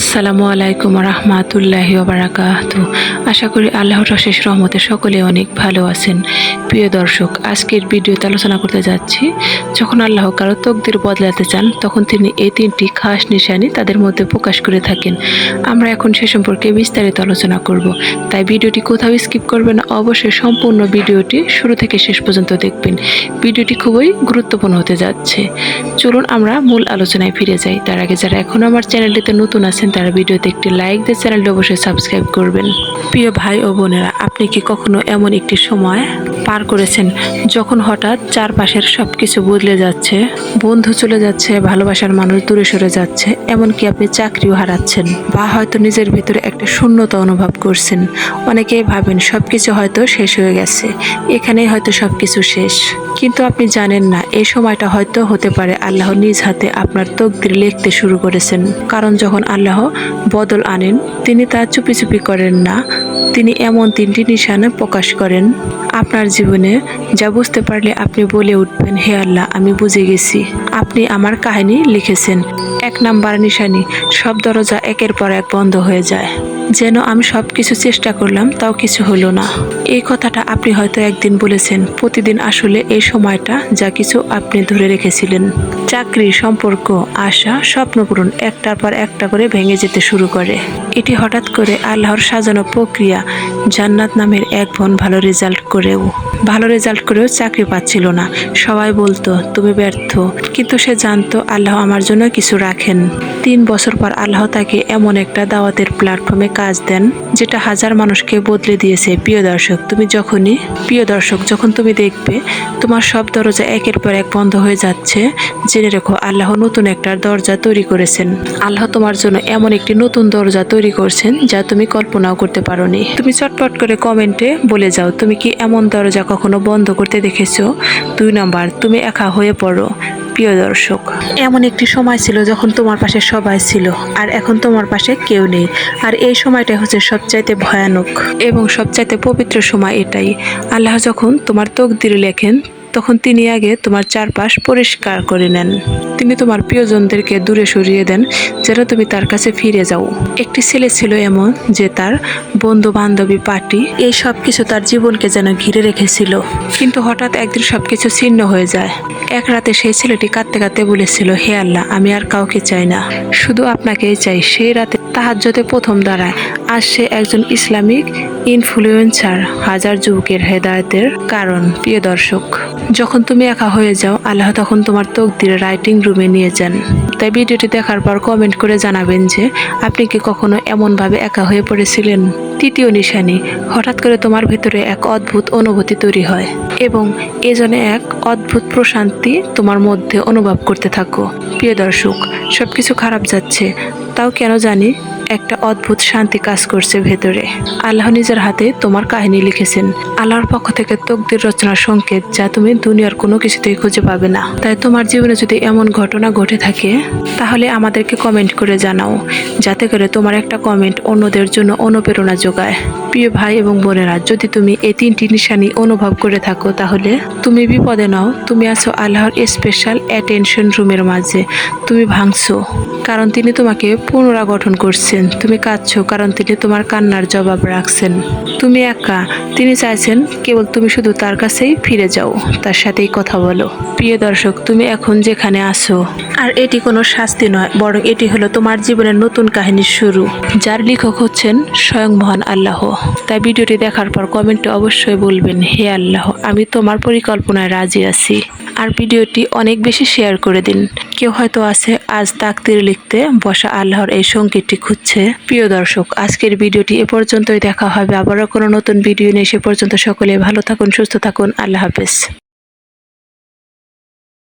আসসালামু আলাইকুম রহমাতুল্লাহি বারাকাত আশা করি আল্লাহর অশেষ রহমতে সকলে অনেক ভালো আছেন। প্রিয় দর্শক, আজকের ভিডিওতে আলোচনা করতে যাচ্ছি। যখন আল্লাহ কারও তকদির বদলাতে চান, তখন তিনি এই তিনটি খাস নিশানি তাদের মধ্যে প্রকাশ করে থাকেন। আমরা এখন সে সম্পর্কে বিস্তারিত আলোচনা করব। তাই ভিডিওটি কোথাও স্কিপ করবেন না, অবশ্যই সম্পূর্ণ ভিডিওটি শুরু থেকে শেষ পর্যন্ত দেখবেন। ভিডিওটি খুবই গুরুত্বপূর্ণ হতে যাচ্ছে। চলুন আমরা মূল আলোচনায় ফিরে যাই। তার আগে যারা এখন আমার চ্যানেলটিতে নতুন আছেন তারা ভিডিওতে একটি লাইক দিয়ে চ্যানেলটি অবশ্যই সাবস্ক্রাইব করবেন। প্রিয় ভাই ও বোনেরা, আপনি কি কখনো এমন একটি সময় পার করেছেন। যখন হঠাৎ চারপাশের সব কিছু বদলে যাচ্ছে, বন্ধু চলে যাচ্ছে, ভালোবাসার মানুষ দূরে সরে যাচ্ছে, এমনকি আপনি চাকরিও হারাচ্ছেন বা হয়তো নিজের ভিতরে একটা শূন্যতা অনুভব করছেন। অনেকেই ভাবেন সব কিছু হয়তো শেষ হয়ে গেছে, এখানেই হয়তো সব কিছু শেষ। কিন্তু আপনি জানেন না, এই সময়টা হয়তো হতে পারে আল্লাহ নিজ হাতে আপনার তকদির লিখতে শুরু করেছেন। কারণ যখন আল্লাহ বদল আনেন, তিনি তা চুপি চুপি করেন না, তিনি এমন তিনটি নিশানা প্রকাশ করেন। আপনার জীবনে যা বুঝতে পারলে আপনি বলে উঠবেন, হে আল্লাহ, আমি বুঝে গেছি। আপনি আমার কাহিনী লিখেছেন। এক নাম্বার নিশানি, সব দরজা একের পর এক বন্ধ হয়ে যায়। যেন আমি সব কিছু চেষ্টা করলাম, তাও কিছু হলো না। এই কথাটা আপনি হয়তো একদিন বলেছেন, প্রতিদিন আসলে এই সময়টা যা কিছু আপনি ধরে রেখেছিলেন। চাকরি, সম্পর্ক, আশা স্বপ্নপূরণ একটার পর একটা করে ভেঙে যেতে শুরু করে। এটি হঠাৎ করে আল্লাহর সাজানো প্রক্রিয়া জান্নাত নামের এক বোন ভালো রেজাল্ট করেও, ভালো রেজাল্ট করেও চাকরি পাচ্ছিল না। সবাই বলতো, তুমি ব্যর্থ। কিন্তু সে জানতো আল্লাহ আমার জন্য কিছু রাখেন। তিন বছর পর আল্লাহ তাকে এমন একটা দাওয়াতের প্ল্যাটফর্মে কাজ দেন, যেটা হাজার মানুষকে বদলে দিয়েছে। প্রিয় দর্শক, তুমি যখনই, প্রিয় দর্শক, যখন তুমি দেখবে, তোমার সব দরজা একের পর এক বন্ধ হয়ে যাচ্ছে, জেনে রেখো আল্লাহ নতুন একটা দরজা তৈরি করেছেন। আল্লাহ তোমার জন্য এমন একটি নতুন দরজা তৈরি করছেন যা তুমি কল্পনাও করতে পারোনি। তুমি চটপট করে কমেন্টে বলে যাও, তুমি কি এমন দরজা কখনো বন্ধ করতে দেখেছ? দুই নাম্বার, তুমি একা হয়ে পড়ো। প্রিয় দর্শক, এমন একটি সময় ছিল যখন তোমার পাশে সবাই ছিল, আর এখন তোমার পাশে কেউ নেই। আর এই সময়টা হচ্ছে সবচাইতে ভয়ানক এবং সবচাইতে পবিত্র সময় এটাই। আল্লাহ যখন তোমার তকদির লেখেন তখন তিনি আগে তোমার চারপাশ পরিষ্কার করে নেন। তিনি তোমার প্রিয়জনদেরকে দূরে সরিয়ে দেন, যেন তুমি তার কাছে ফিরে যাও। একটি ছেলে ছিল এমন যে তার বন্ধু বান্ধবী পার্টি, এই সব কিছু তার জীবনকে যেন ঘিরে রেখেছিল। কিন্তু হঠাৎ একদিন সব কিছু ছিন্ন হয়ে যায়। এক রাতে সেই ছেলেটি কাঁদতে কাঁদতে বলেছিল, হে আল্লাহ, আমি আর কাউকে চাই না। শুধু আপনাকেই চাই। সেই রাতে তাহাজ্জতে প্রথম দাঁড়ায়। আর সে একজন ইসলামিক ইনফ্লুয়েন্সার হাজার যুবকের হেদায়তের কারণ, প্রিয় দর্শক। যখন তুমি একা হয়ে যাও, আল্লাহ তখন তোমার তকদির রাইটিং রুমে নিয়ে যান। তাই ভিডিওটি দেখার পর কমেন্ট করে জানাবেন যে, আপনি কি কখনো এমনভাবে একা হয়ে পড়েছিলেন? তৃতীয় নিশানি, হঠাৎ করে তোমার ভিতরে এক অদ্ভুত অনুভূতি তৈরি হয় এবং এজন্য এক অদ্ভুত প্রশান্তি তোমার মধ্যে অনুভব করতে থাকো। প্রিয় দর্শক, সবকিছু খারাপ যাচ্ছে, তাও কেন জানি একটা অদ্ভুত শান্তি কাজ করছে ভেতরে। আল্লাহ নিজের হাতে তোমার কাহিনী লিখেছেন। আল্লাহর পক্ষ থেকে তকদির রচনার সংকেত যা তুমি দুনিয়ার কোনো কিছুতেই খুঁজে পাবে না। তাই তোমার জীবনে যদি এমন ঘটনা ঘটে থাকে, তাহলে আমাদেরকে কমেন্ট করে জানাও, যাতে করে তোমার একটা কমেন্ট অন্যদের জন্য অনুপ্রেরণা যোগায়। প্রিয় ভাই এবং বোনেরা, যদি তুমি এই তিনটি নিশানি অনুভব করে থাকো, তাহলে তুমি বিপদে নাও। তুমি আছো আল্লাহর স্পেশাল অ্যাটেনশন রুমের মাঝে। তুমি ভাঙছো, কারণ তিনি তোমাকে পুনরাগঠন করছেন। তুমি কাঁদছো, কারণ তিনি তোমার কান্নার জবাব রাখছেন। তুমি একা, তিনি চাইছেন কেবল তুমি শুধু তার কাছেই ফিরে যাও, তার সাথেই কথা বলো। প্রিয় দর্শক, তুমি এখন যেখানে আছো, আর এটি কোনো শাস্তি নয়, বরং এটি হলো তোমার জীবনের নতুন কাহিনীর শুরু, যার লেখক হচ্ছেন স্বয়ং মহান আল্লাহ। তাই ভিডিওটি দেখার পর কমেন্টে অবশ্যই বলবেন, হে আল্লাহ, আমি তোমার পরিকল্পনায় রাজি আছি। আর ভিডিওটি অনেক বেশি শেয়ার করে দিন। কেউ হয়তো আছে আজ তাকতির লিখতে বসা আল্লাহর এই সঙ্গীতটি খুঁজছে। প্রিয় দর্শক, আজকের ভিডিওটি এ পর্যন্তই। দেখা হবে আবারও কোনো নতুন ভিডিও নিয়ে। সে পর্যন্ত সকলে ভালো থাকুন, সুস্থ থাকুন। আল্লাহ হাফেজ।